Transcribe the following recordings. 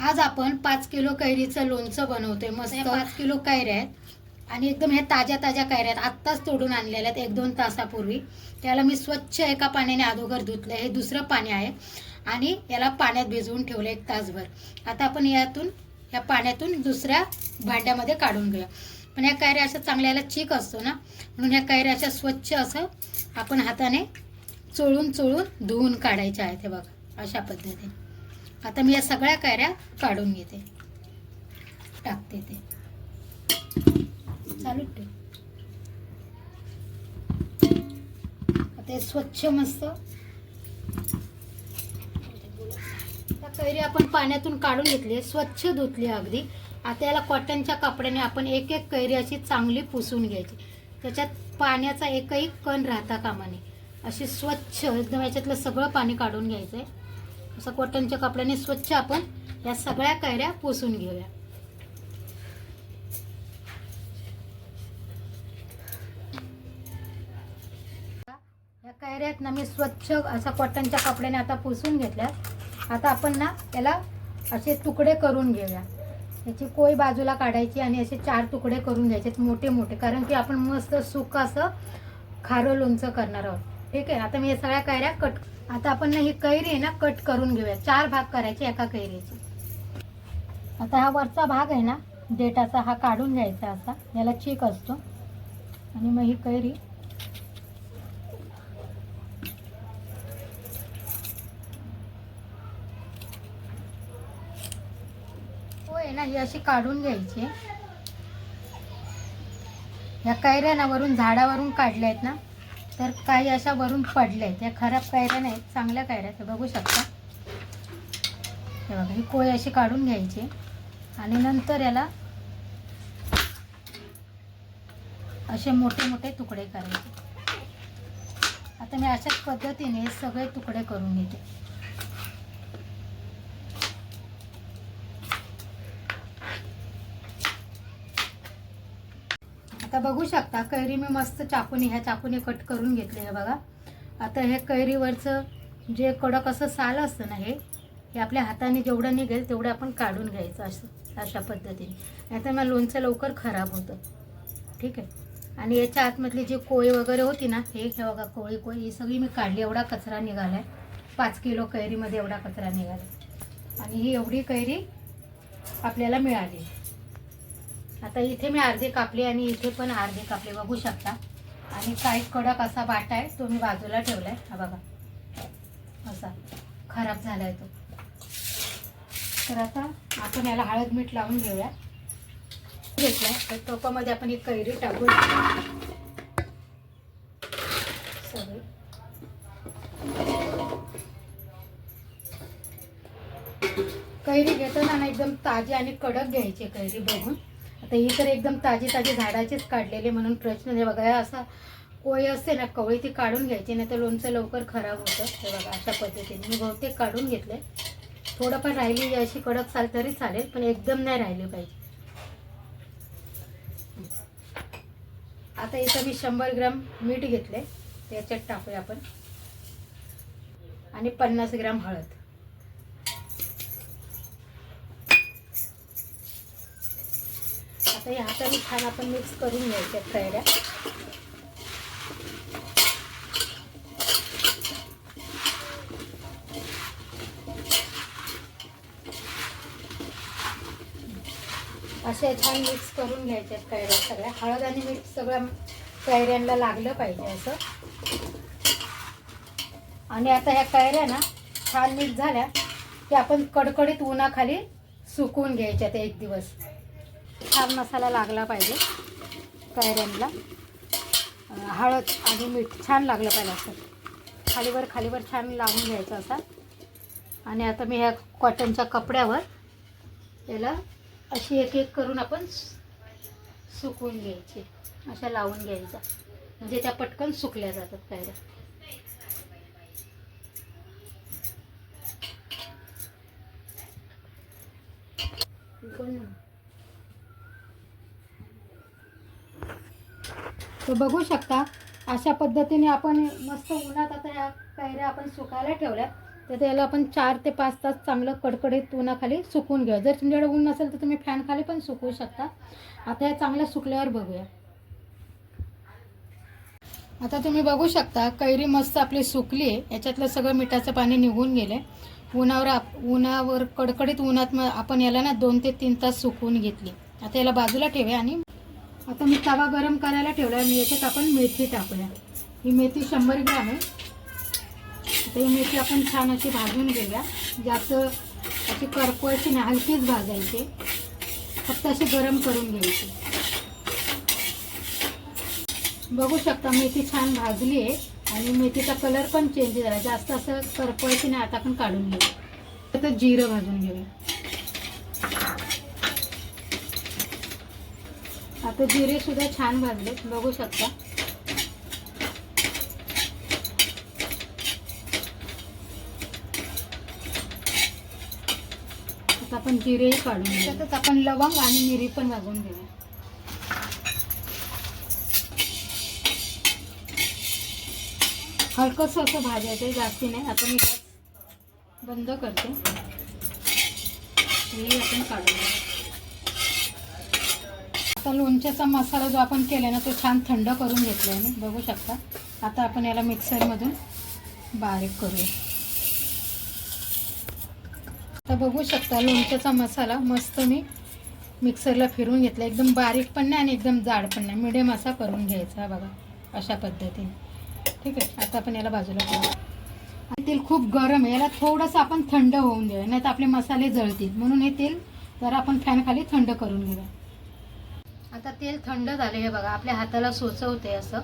आज आपण पाच किलो कैरीचं लोणचं बनवतोय मस्त. म्हणजे पाच किलो कैऱ्या आहेत. आणि एकदम ह्या ताज्या ताज्या कैऱ्या आहेत. आत्ताच तोडून आणलेल्या आहेत एक दोन तासापूर्वी. त्याला मी स्वच्छ एका पाण्याने अगोदर धुतलं हे दुसरं पाणी आहे. आणि याला पाण्यात भिजवून ठेवलं एक तासभर. आता आपण यातून या पाण्यातून दुसऱ्या भांड्यामध्ये काढून घेऊया. पण ह्या कैऱ्या अशा चांगल्या याला चीक असतो ना म्हणून ह्या कैऱ्या अशा स्वच्छ असं आपण हाताने चोळून चोळून धुवून काढायच्या आहेत. हे बघा अशा पद्धतीने. आता मी या सगळ्या कैऱ्या काढून घेते. टाकते ते. चालू ठेव. आता स्वच्छ मस्त. त्या कैरी आपण पाण्यातून काढून घेतली स्वच्छ धुतली अगदी. आता याला कॉटनच्या कपड्याने आपण एक एक कैरी अशी चांगली पुसून घ्यायची. त्याच्यात पाण्याचा एकही कण राहता कामा नये. अशी स्वच्छ एकदम याच्यातलं सगळं पाणी काढून घ्यायचं आहे असं कॉटनच्या कपड्याने स्वच्छ आपण या सगळ्या कैऱ्या पुसून घेऊया. या कैऱ्यात ना मी स्वच्छ असा कॉटनच्या कपड्याने आता पुसून घेतल्या. आता आपण ना त्याला असे तुकडे करून घेऊया. याची कोय बाजूला काढायची आणि असे चार तुकडे करून घ्यायचे मोठे मोठे कारण की आपण मस्त सुक असं खारं लोणचं करणार आहोत. ठीक आहे? आता मी या सगळ्या कैऱ्या कट आता आपण ना ही कैरी आहे ना कट करून घेऊया. चार भाग करायचे एका कैरीचे. आता हा वरचा भाग आहे ना देठाचा हा काढून घ्यायचा असा. याला चीक असतो. आणि मग ही कैरी. होय ना ही अशी काढून घ्यायची. या कैऱ्या ना वरून झाडावरून काढल्या आहेत ना तर काही अशा वरून पडल्या आहेत या खराब कायऱ्या नाहीत चांगल्या कायऱ्या ते हे बघू शकता. हे बघा ही कोय अशी काढून घ्यायची. आणि नंतर याला असे मोठे मोठे तुकडे करायचे. आता मी अशाच पद्धतीने सगळे तुकडे करून घेते. बघू शकता कैरी मी मस्त चाकूने ह्या चाकूने कट करून घेतले हे बघा. आता हे कैरीवरचं जे कडक असं साल असतं ना हे हे आपल्या हाताने जेवढं निघेल तेवढं आपण काढून घ्यायचं असं अशा पद्धतीने. नाहीतर मग लोणचं लवकर खराब होतं. ठीक आहे? आणि याच्या आतमधली जी कोळी वगैरे होती ना हे हे बघा कोळी कोळी ही सगळी मी काढली एवढा कचरा निघाला आहे पाच किलो कैरीमध्ये एवढा कचरा निघाला आणि ही एवढी कैरी आपल्याला मिळाली. आता इथे मी अर्धे कापले आणि इथे पण अर्धे कापले बघू शकता. आणि काही कडक असा बाटा आहे तो मी बाजूला ठेवलाय. हा बघा. असा खराब झालाय तो. तर आता आपण याला हळद मीठ लावून घेऊया. घेतलाय. तर टोपामध्ये आपण एक कैरी टाकू. सगळी. कैरी घेताना एकदम ताजी आणि कडक घ्यायची कैरी बघून. तर ही तर एकदम ताजी ताजी झाडाचीच काढलेले म्हणून प्रश्न नाही. बघा असा कोळी असते ना कवळी ती काढून घ्यायची नाही तर लोणचं लवकर खराब होतं. हे बघा अशा पद्धतीने. मी बहुतेक काढून घेतले. थोडं पण राहिली अशी कडक चाल तरी चालेल पण एकदम नाही राहिली पाहिजे. आता इथं मी शंभर ग्राम मीठ घेतले. त्याच्यात टाकूया आपण. आणि पन्नास ग्राम हळद. आता या हाताने छान आपण मिक्स करून घ्यायच्या कैऱ्या अशा छान मिक्स करून घ्यायच्या कैऱ्या सगळ्या. हळद आणि मीठ सगळ्या कैऱ्यांना लागलं पाहिजे असं. आणि आता ह्या कैऱ्या ना छान मिक्स झाल्या की आपण कडकडीत उन्हाखाली सुकून घ्यायच्या त्या एक दिवस. छान मसाला लागला पाहिजे कैऱ्यांना. हळद आणि मीठ छान लागलं पाहिजे असं. खालीवर खालीवर छान लावून घ्यायचं असा. आणि आता मी ह्या कॉटनच्या कपड्यावर याला अशी एक एक करून आपण सुकवून घ्यायची. अशा लावून घ्यायचा म्हणजे त्या पटकन सुकल्या जातात कैऱ्या. बोल तर बघू शकता अशा पद्धतीने आपण मस्त उन्हात आता ह्या कैऱ्या आपण सुकायला ठेवल्या तर त्याला आपण चार ते पाच तास चांगलं कडकडीत उन्हाखाली सुकून घ्या जर तुमच्याकडे ऊन नसेल तर तुम्ही फॅनखाली पण सुकवू शकता. आता या चांगल्या सुकल्यावर बघूया. आता तुम्ही बघू शकता कैरी मस्त आपली सुकली आहे. याच्यातलं सगळं मिठाचं पाणी निघून गेलं उन्हावर आप उन्हावर कडकडीत उन्हात मग आपण याला ना दोन ते तीन तास सुकवून घेतली. आता याला बाजूला ठेवूया आणि आता मी तवा गरम करायला ठेवला आणि याच्यात आपण मेथी टाकूया. ही मेथी शंभर ग्रॅम आहे. आता ही मेथी आपण छान अशी भाजून घेऊया. जास्त अशी करपवायची नाही हलकीच भाजायची. फक्त अशी गरम करून घ्यायची. बघू शकता मेथी छान भाजली आहे आणि मेथीचा कलर पण चेंज झाला. जास्त असं करपवायची नाही आता आपण काढून घेऊ. आता जिरं भाजून घेऊया. आता जिरे सुद्धा छान भाजले बघू शकता. आता आपण जिरेही काढून घेऊ. त्यातच आपण लवंग आणि मिरी पण भाजून घेऊया. हलकंसं असं भाजायचं आहे जास्ती नाही. गॅस बंद करते. हेही आपण काढून घेऊ. आता लोणच्याचा मसाला जो आपण केला ना तो छान थंड करून घेतला आहे बघू शकता. आता आपण याला मिक्सरमधून बारीक करूया. आता बघू शकता लोणच्याचा मसाला मस्त मी मिक्सरला फिरून घेतला एकदम बारीक पण नाही आणि एकदम जाड पण नाही. मिडियम असा करून घ्यायचा बघा अशा पद्धतीने. ठीक आहे आता आपण याला बाजूला करू आणि तेल खूप गरम आहे. याला थोडंसं आपण थंड होऊन देऊया नाही तर आपले मसाले जळतील. म्हणून हे तेल जरा आपण फॅनखाली थंड करून घेऊया. आता तेल थंड झाले हे बघा आपल्या हाताला सोचवते असं.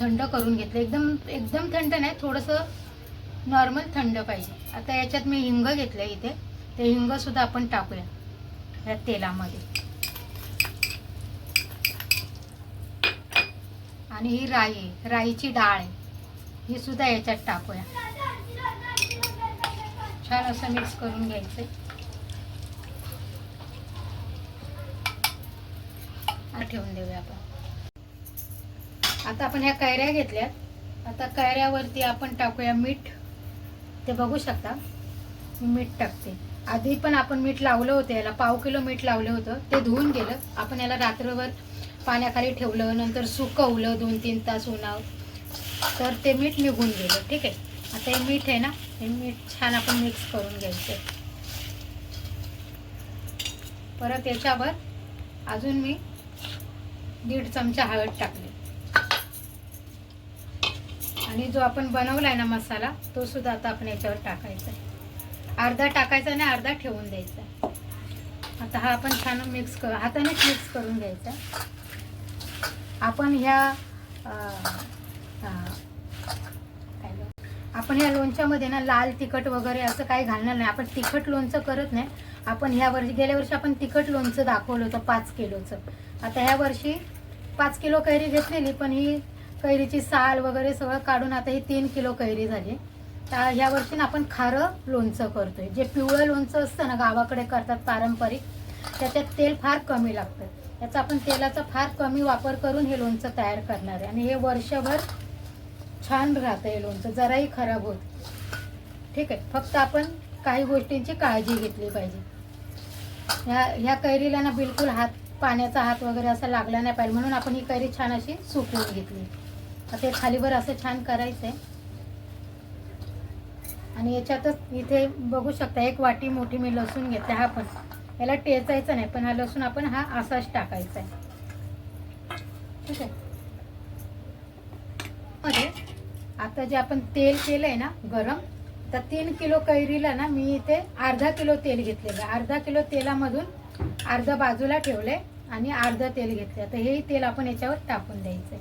थंड करून घेतलं. एकदम एकदम थंड नाही थोडंसं नॉर्मल थंड पाहिजे. आता याच्यात मी हिंग घेतलं इथे. ते हिंगसुद्धा आपण टाकूया या तेलामध्ये. आणि ही राई आहे राईची डाळ आहे. ही सुद्धा याच्यात टाकूया. छान असं मिक्स करून घ्यायचं ठेवून देऊया आपण. आता आपण ह्या कैऱ्या घेतल्यात. आता कैऱ्यावरती आपण टाकूया मीठ. ते बघू शकता. मीठ टाकते. आधी पण आपण मीठ लावलं होतं याला. पाव किलो मीठ लावलं होतं. ते धुवून गेलं. आपण याला रात्रभर पाण्याखाली ठेवलं. नंतर सुकवलं दोन तीन तास उन्हावर तर ते मीठ निघून गेलं. ठीक आहे? आता हे मीठ आहे ना? हे मीठ छान आपण मिक्स करून घ्यायचं. परत याच्यावर अजून मी दीड चमचा हळद टाकली. आणि जो आपण बनवलाय ना मसाला तो सुद्धा आता आपण याच्यावर टाकायचा आहे. अर्धा टाकायचा आणि अर्धा ठेवून द्यायचा आता हा आपण छान मिक्स कर हातानेच मिक्स करून घ्यायचा आपण ह्या आपण ह्या लोणच्यामध्ये ना लाल तिखट वगैरे असं काही घालणार नाही. आपण तिखट लोणचं करत नाही. आपण ह्या वर्षी गेल्या वर्षी आपण तिखट लोणचं दाखवलं होतं पाच किलोचं. आता ह्या वर्षी पाच किलो कैरी घेतलेली पण ही कैरीची साल वगैरे सगळं काढून आता ही तीन किलो कैरी झाली. तर ह्या वर्षी ना आपण खारं लोणचं करतोय. जे पिवळं लोणचं असतं ना गावाकडे करतात पारंपरिक त्याच्यात तेल फार कमी लागतं. याचा आपण तेलाचा फार कमी वापर करून हे लोणचं तयार करणार आहे. आणि हे वर्षभर छान राहतं हे लोणचं जराही खराब होत ठीक आहे फक्त आपण काही गोष्टींची काळजी घेतली पाहिजे. ह्या ह्या कैरीला ना बिलकुल हात पाण्याचा हात वगैरे असा लागला नाही पाहिजे. म्हणून आपण ही कैरी छान अशी सुकवून घेतली. आता हे खालीवर असं छान करायचं आहे आणि याच्यातच इथे बघू शकता एक वाटी मोठी मी लसूण घेतला. हा पण याला टेचायचा नाही पण हा लसूण आपण हा असाच टाकायचा आहे ठीक आहे? अरे आता जे आपण तेल केलंय ना गरम तर तीन किलो कैरीला ना मी इथे अर्धा किलो तेल घेतलेलं अर्धा किलो तेलामधून अर्धा बाजूला ठेवलंय आणि अर्धा तेल घेतलं. तर हेही तेल आपण याच्यावर टाकून द्यायचं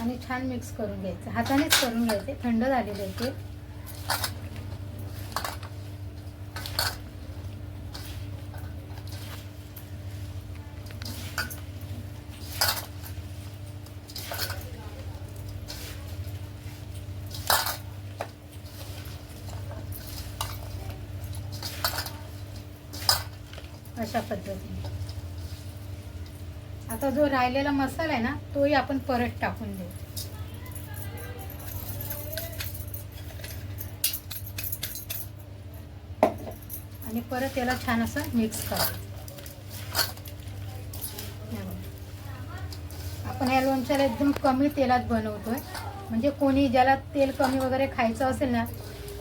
आणि छान मिक्स करून घ्यायचं. हातानेच करून घ्यायचे. थंड झालेलं आहे ते. अशा पद्धतीने. आता जो राहिलेला मसाला आहे ना तोही आपण परत टाकून देऊ. आणि परत याला छान असं मिक्स करायचं आपण या लोणच्याला एकदम कमी तेलात बनवतोय. म्हणजे कोणी ज्याला तेल कमी वगैरे खायचं असेल ना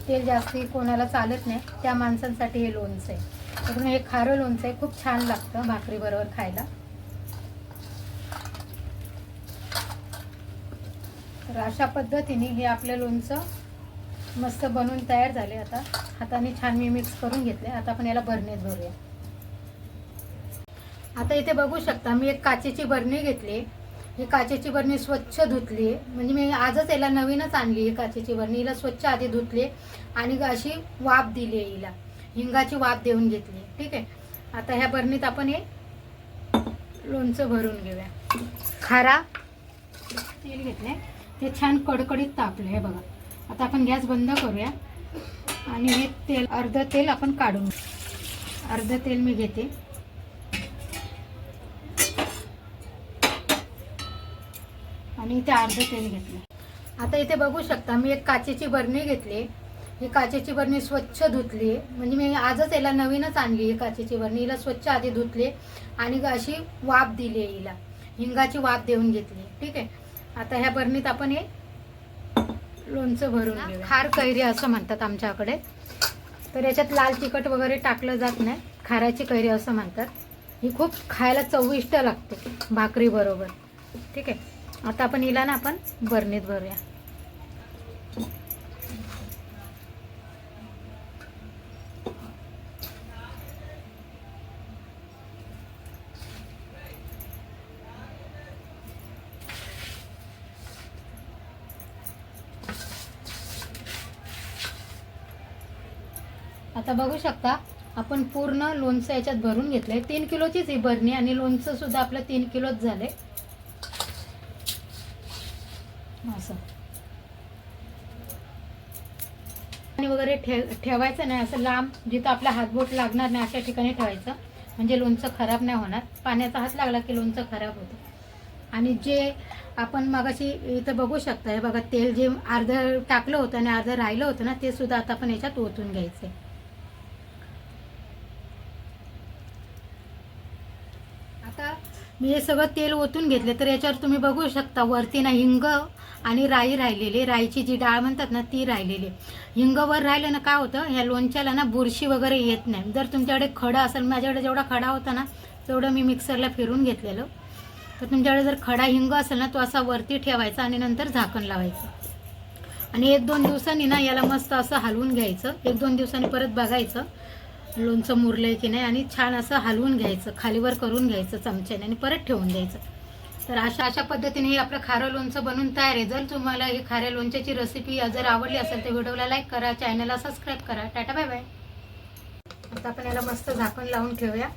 तेल जास्ती कोणाला चालत नाही त्या माणसांसाठी हे लोणचं आहे. पूर्ण हे खारं लोणचं आहे खूप छान लागतं भाकरीबरोबर खायला. तर अशा पद्धतीने हे आपलं लोणचं मस्त बनवून तयार झाले आता. हाताने छान मी मिक्स करून घेतले आता आपण याला भरणीत भरूया. आता इथे बघू शकता मी एक काचेची बरणी घेतली. ही काचेची बरणी स्वच्छ धुतली. म्हणजे मी आजच याला नवीनच आणली ही काचेची बरणी. हिला स्वच्छ आधी धुतली आणि अशी वाफ दिली आहे हिला. हिंगाची वाफ देऊन घेतली. ठीक आहे? आता ह्या बरणीत आपण हे लोणचं भरून घेऊया. खारा तेल घेतले ते छान कडकडीत तापले हे बघा. आता आपण गॅस बंद करूया. आणि हे तेल अर्ध तेल आपण काढून अर्ध तेल मी घेते. आणि इथे अर्ध तेल घेतलं आता इथे बघू शकता मी एक काचेची बरणी घेतली. ही काचेची बरणी स्वच्छ धुतली. म्हणजे मी आजच याला नवीनच आणली ही काचेची बरणी. हिला स्वच्छ आधी धुतली आणि अशी वाफ दिली आहे हिला. हिंगाची वाफ देऊन घेतली. ठीक आहे? आता ह्या बरणीत आपण हे लोणचं भरून खार कैरी असं म्हणतात आमच्याकडे. तर याच्यात लाल तिखट वगैरे टाकलं जात नाही. खाराची कैरी असं म्हणतात. ही खूप खायला चविष्ट लागते. भाकरी बरोबर. ठीक आहे? आता आपण हिला ना आपण बरणीत भरूया. आता बघू शकता आपण पूर्ण लोणचं याच्यात भरून घेतलंय. तीन किलोचीच ही भरणी आणि लोणचं सुद्धा आपलं तीन किलोच झालंय. असं. आणि वगैरे ठेव ठेवायचं नाही असं लांब जिथं आपला हातबोट लागणार नाही अशा ठिकाणी ठेवायचं. म्हणजे लोणचं खराब नाही होणार. पाण्याचा हात लागला की लोणचं खराब होतं. आणि जे आपण मगाशी इथं बघू शकता हे बघा तेल जे अर्धं टाकलं होतं आणि अर्धं राहिलं होतं ना ते सुद्धा आता आपण याच्यात ओतून घ्यायचं आता मी हे सगळं तेल ओतून घेतले तर याच्यावर तुम्ही बघू शकता वरती ना हिंग आणि राई राहिलेली राईची जी डाळ म्हणतात ना ती राहिलेली हिंग वर राहिलं ना काय होतं ह्या लोणच्याला ना बुरशी वगैरे येत नाही. जर तुमच्याकडे खडा असेल माझ्याकडे जेवढा खडा होता ना तेवढं मी मिक्सरला फिरून घेतलेलं. तर तुमच्याकडे जर खडा हिंग असेल ना तो असा वरती ठेवायचा आणि नंतर झाकण लावायचं. आणि एक दोन दिवसांनी ना याला मस्त असं हलवून घ्यायचं. एक दोन दिवसांनी परत बघायचं. लोणचं मुरलं आहे की नाही आणि छान असं हलवून घ्यायचं खालीवर करून घ्यायचं चमच्याने आणि परत ठेवून द्यायचं. तर अशा अशा पद्धतीने हे आपलं खारं लोणचं बनून तयार आहे. जर तुम्हाला हे खाऱ्या लोणच्याची रेसिपी जर आवडली असेल तर व्हिडिओला लाईक करा चॅनलला सबस्क्राईब करा. टाटा बाय बाय आता आपण याला मस्त झाकण लावून ठेवूया.